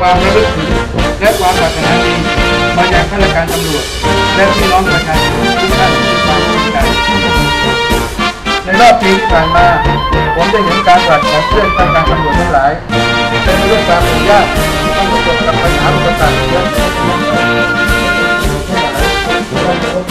ความระลึกถึงและความปรารถนาดีมายังข้าราชการตำรวจ และพี่น้องประชาชนทุกท่านด้วยความจริงใจในรอบปีที่ผ่านมา ผมได้เห็นการปฏิบัติของเพื่อนข้าราชการตำรวจทั้งหลายเป็นเรื่องความยุ่งยากที่ต้องประสบกับปัญหาอุปสรรคเยอะ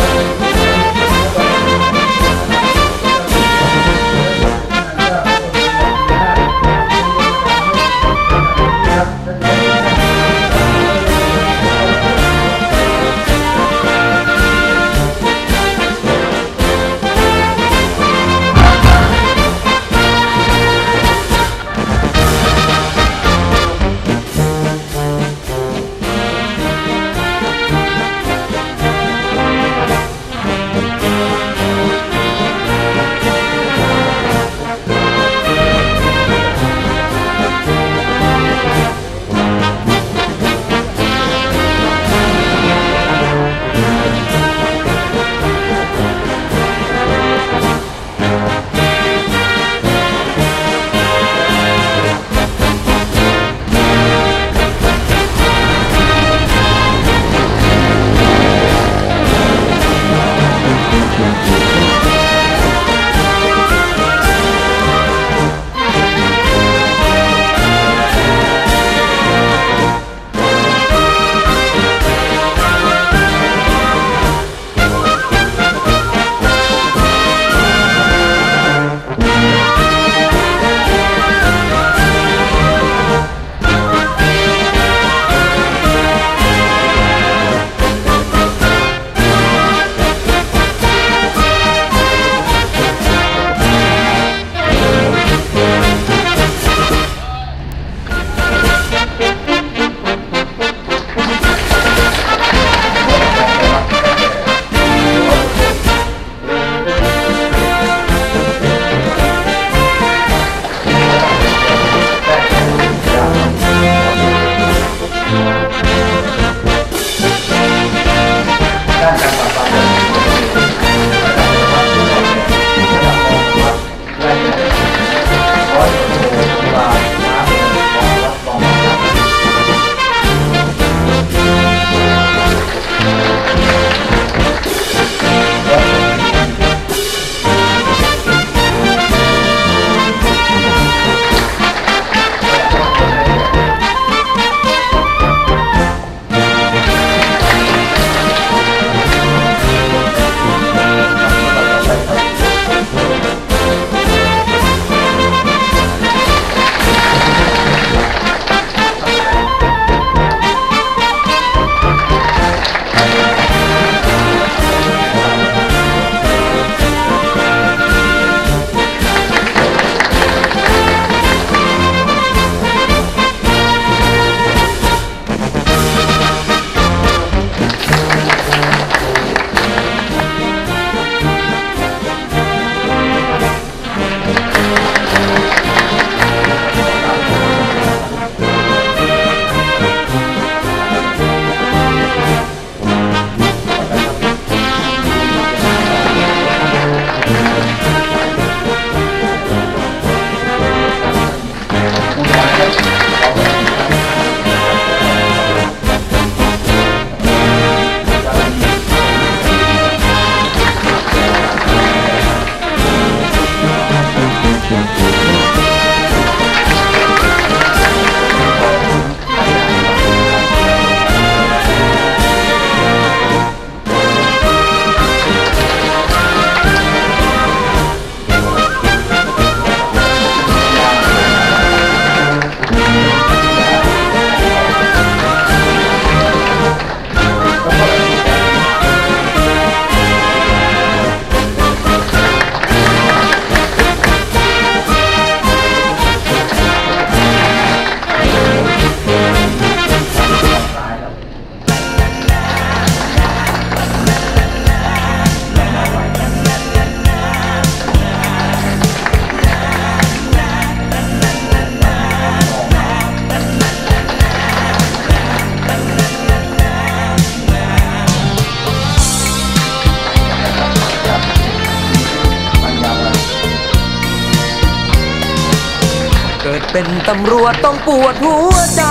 เป็นตำรวจต้องปวดหัวใจ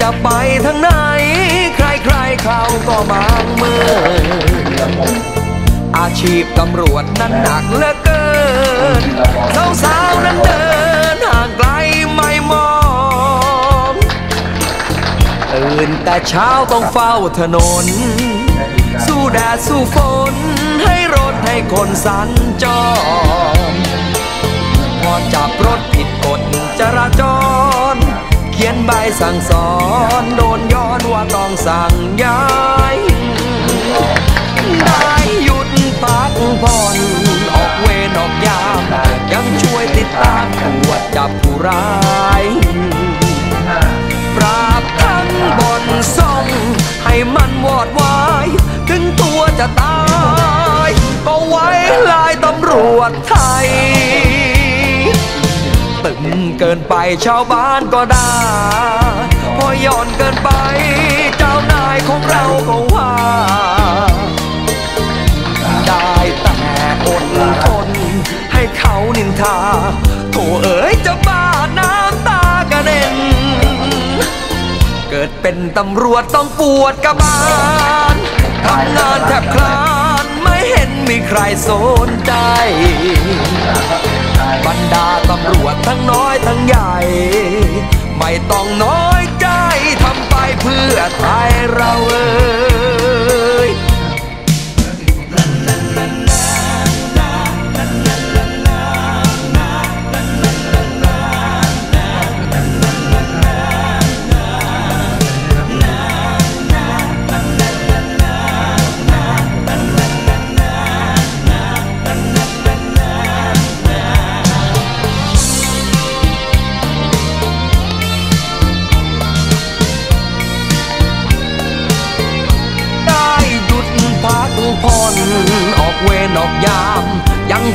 จะไปทางไหน ใครๆเขาก็มางมือ อาชีพตำรวจนั้นหนักเหลือเกินสาวๆนั้นเดินห่างไกลไม่มองตื่นแต่เช้าต้องเฝ้าถนน สู้แดดสู้ฝน ให้รถให้คนสัญจรพอจับรถ สั่งสอนโดนย้อนว่าต้องสั่งย้ายได้หยุดพักผ่อนออกเวรออกยามยังช่วยติดตามตรวจจับผู้ร้ายปราบทั้งบนซ่องให้มันวอดวาย ถึงตัวจะตาย ก็ไว้ลายตำรวจไทยตึงเกินไปชาวบ้านก็ด่า เกินไป เจ้านายของเราก็ว่า ได้แต่อดทนให้เขานินทา โถเอ๋ยจะบ้าน้ำตากระเด็น เกิดเป็นตำรวจต้องปวดกระบาลทำงานแทบคลานไม่เห็นมีใครสนใจบรรดาตำรวจทั้งน้อยทั้งใหญ่ ไม่ต้องน้อย ทำไปเพื่อไทยเราเออ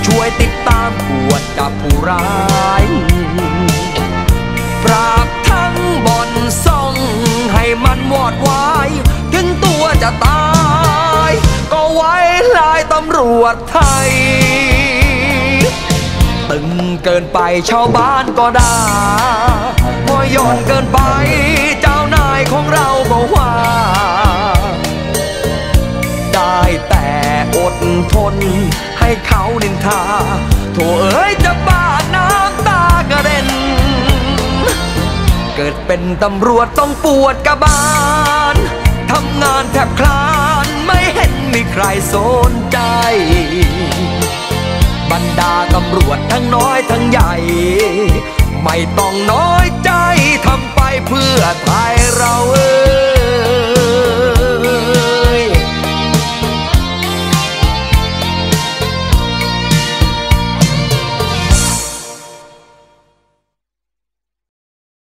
ช่วยติดตามปวดจับผู้ร้ายปราบทั้งบ่อนซ่องให้มันวอดวาย ถึงตัวจะตาย ก็ไว้ลายตำรวจไทย ตึงเกินไปชาวบ้านก็ด่าพอย้อนเกินไปเจ้านายของเราก็ว่า ได้แต่อดทน ให้เขานินทา โถเอ้ยจะบ้าน้ำตากระเด็น เกิดเป็นตำรวจต้องปวดกระบาลทำงานแทบคลานไม่เห็นมีใครสนใจ บรรดาตำรวจทั้งน้อยทั้งใหญ่ ไม่ต้องน้อยใจทำไปเพื่อไทยเราเอ้